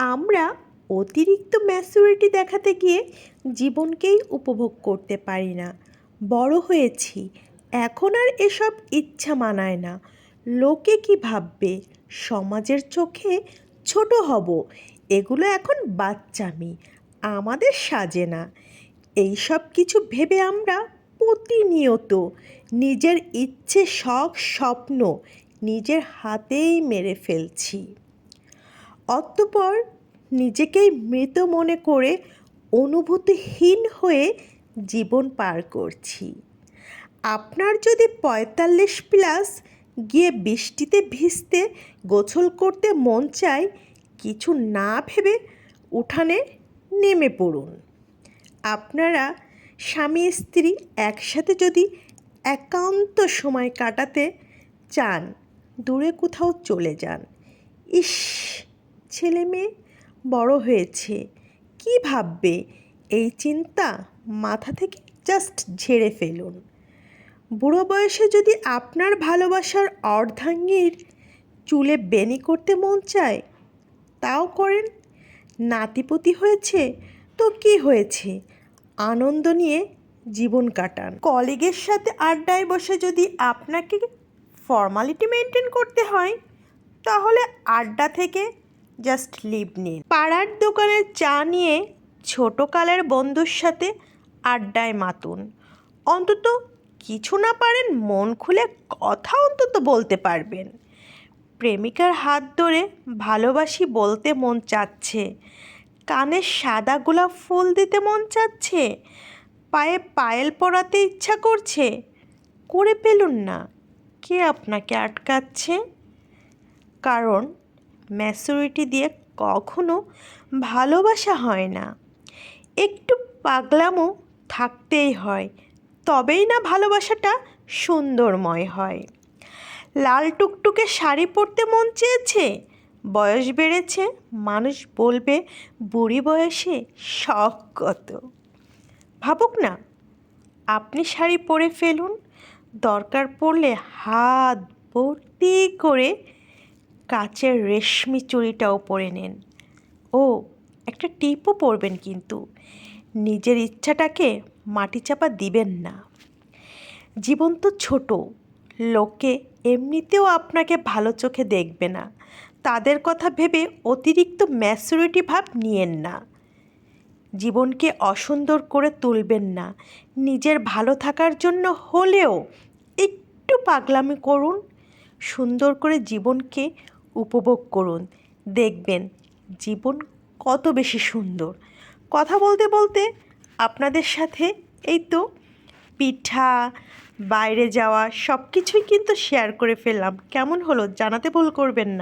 আমরা অতিরিক্ত ম্যাচুরিটি দেখাতে গিয়ে জীবনকেই উপভোগ করতে পারি না। বড় হয়েছি। এখন আর এসব ইচ্ছা মানায় না। লোকে কি ভাববে? সমাজের চোখে ছোট হব। এগুলো এখন বাচ্চামি আমাদের সাজে না। এই সব কিছু ভেবে আমরা প্রতিনিয়ত নিজের ইচ্ছে শখ স্বপ্ন নিজের হাতেই মেরে ফেলছি। অতঃপর নিজেকেই মৃত মনে করে অনুভূতিহীন হয়ে জীবন পার করছি। আপনার যদি পঁয়তাল্লিশ প্লাস গিয়ে বৃষ্টিতে ভিজতে গোসল করতে মন চায়, কিছু না ভেবে উঠানে নেমে পড়ুন। আপনারা স্বামী, স্ত্রী একসাথে যদি একান্ত সময় কাটাতে চান, দূরে কোথাও চলে যান, ইস! ছেলে মেয়ে বড় হয়েছে, কি ভাববে? এই চিন্তা মাথা থেকে জাস্ট ঝেড়ে ফেলুন। বুড়ো বয়সে যদি আপনার ভালোবাসার অর্ধাঙ্গীর চুলে বেনি করতে মন চায়, তাও করেন? নাতিপতি হয়েছে তো কি হয়েছে? আনন্দ নিয়ে জীবন কাটান। কলিগের সাথে আড্ডায় বসে যদি আপনাকে ফর্মালিটি মেনটেন করতে হয়, তাহলে আড্ডা থেকে জাস্ট লিভ নিন। পাড়ার দোকানের চা নিয়ে ছোটোকালের বন্ধুর সাথে আড্ডায় মাতুন। অন্তত কিছু না পারেন, মন খুলে কথা অন্তত বলতে পারবেন। প্রেমিকার হাত ধরে ভালোবাসি বলতে মন চাচ্ছে। কানে সাদা গোলাপ ফুল দিতে মন চাচ্ছে। পায়ে পায়েল পরাতে ইচ্ছা করছে। করে পেলুন না, কে আপনাকে আটকাচ্ছে? কারণ ম্যাচুরিটি দিয়ে কখনো ভালোবাসা হয় না। একটু পাগলামো থাকতেই হয়, তবেই না ভালোবাসাটা সুন্দরময় হয়। লাল টুকটুকে শাড়ি পরতে মন চেয়েছে, বয়স বেড়েছে, মানুষ বলবে বুড়ি বয়সে শখ কত। ভাবুক না, আপনি শাড়ি পরে ফেলুন, দরকার পড়লে হাত ভর্তি করে কাচের রেশমি চুড়িটাও পরে নেন। ও, একটা টিপও পরবেন কিন্তু। নিজের ইচ্ছাটাকে মাটি চাপা দিবেন না। জীবন তো ছোট। লোকে এমনিতেও আপনাকে ভালো চোখে দেখবে না। তাদের কথা ভেবে অতিরিক্ত ম্যাচুরিটি ভাব নিয়েন না। জীবনকে অসুন্দর করে তুলবেন না। নিজের ভালো থাকার জন্য হলেও একটু পাগলামি করুন। সুন্দর করে জীবনকে উপভোগ করুন। দেখবেন জীবন কত বেশি সুন্দর। কথা বলতে বলতে আপনাদের সাথে এই তো পিঠা, বাইরে যাওয়া সব কিছুই কিন্তু শেয়ার করে ফেললাম। কেমন হলো? জানাতে ভুল করবেন না।